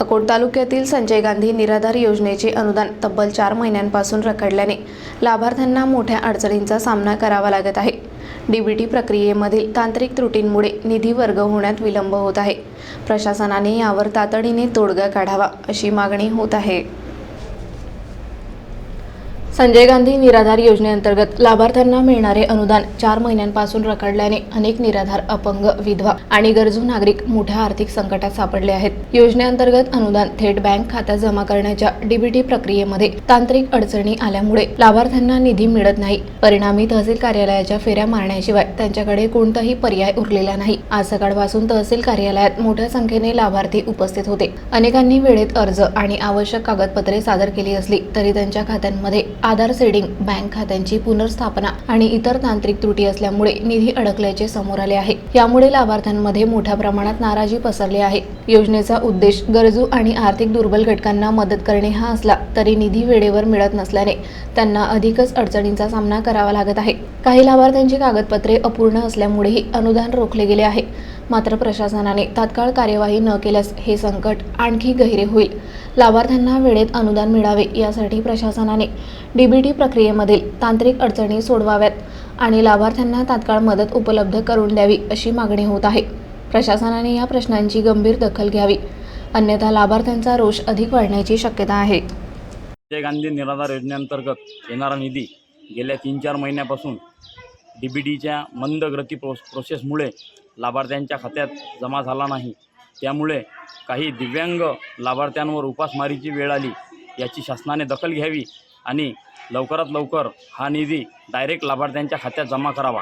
अकोट तालुक्यातील संजय गांधी निराधार योजनेचे अनुदान तब्बल चार महिन्यांपासून रखडल्याने लाभार्थ्यांना मोठ्या अडचणींचा सामना करावा लागत आहे. डीबीटी प्रक्रियेमधील तांत्रिक त्रुटींमुळे निधी वर्ग होण्यात विलंब होत आहे. प्रशासनाने यावर तातडीने तोडगा काढावा अशी मागणी होत आहे. संजय गांधी निराधार योजनेअंतर्गत लाभार्थ्यांना मिळणारे अनुदान चार महिन्यांपासून रखडल्याने अनेक निराधार अपंग विधवा आणि गरजू नागरिक मोठ्या आर्थिक संकटात सापडले आहेत. योजनेअंतर्गत अनुदान थेट बँक खात्यात जमा करण्याच्या डीबीटी प्रक्रियेमध्ये तांत्रिक अडचणी आल्यामुळे लाभार्थ्यांना निधी मिळत नाही. परिणामी तहसील कार्यालयाच्या फेऱ्या मारण्याशिवाय त्यांच्याकडे कोणताही पर्याय उरलेला नाही. आज सकाळपासून तहसील कार्यालयात मोठ्या संख्येने लाभार्थी उपस्थित होते. अनेकांनी वेळेत अर्ज आणि आवश्यक कागदपत्रे सादर केली असली तरी त्यांच्या खात्यांमध्ये आधार सेडिंग बँक खात्यांची पुनर्स्थापना आणि इतर तांत्रिक त्रुटी असल्यामुळे निधी अडकल्याचे समोर आले आहे. यामुळे लाभार्थ्यांमध्ये मोठ्या प्रमाणात नाराजी पसरली आहे. योजनेचा उद्देश गरजू आणि आर्थिक दुर्बल घटकांना मदत करणे हा असला तरी निधी वेळेवर मिळत नसल्याने त्यांना अधिकच अडचणींचा सामना करावा लागत आहे. काही लाभार्थ्यांची कागदपत्रे अपूर्ण असल्यामुळेही अनुदान रोखले गेले आहे. मात्र प्रशासनाने तात्काळ कार्यवाही न केल्यास हे संकट आणखी गहिरे होईल. लाभार्थ्यांना वेळेत अनुदान मिळावे यासाठी प्रशासनाने डीबीटी प्रक्रियेमधील तांत्रिक अडचणी सोडवाव्यात आणि लाभार्थ्यांना तात्काळ मदत उपलब्ध करून द्यावी अशी मागणी होत आहे. प्रशासनाने या प्रश्नांची गंभीर दखल घ्यावी. अन्यथा लाभार्थ्यांचा रोष अधिक वाढण्याची शक्यता आहे. संजय गांधी निराधार योजनेअंतर्गत येणारा निधी गेल्या तीन चार महिन्यापासून डी बी डीच्या मंद गती प्रो प्रोसेसमुळे लाभार्थ्यांच्या खात्यात जमा झाला नाही. त्यामुळे काही दिव्यांग लाभार्थ्यांवर उपासमारीची वेळ आली याची शासनाने दखल घ्यावी आणि लवकरात लवकर हा निधी डायरेक्ट लाभार्थ्यांच्या खात्यात जमा करावा.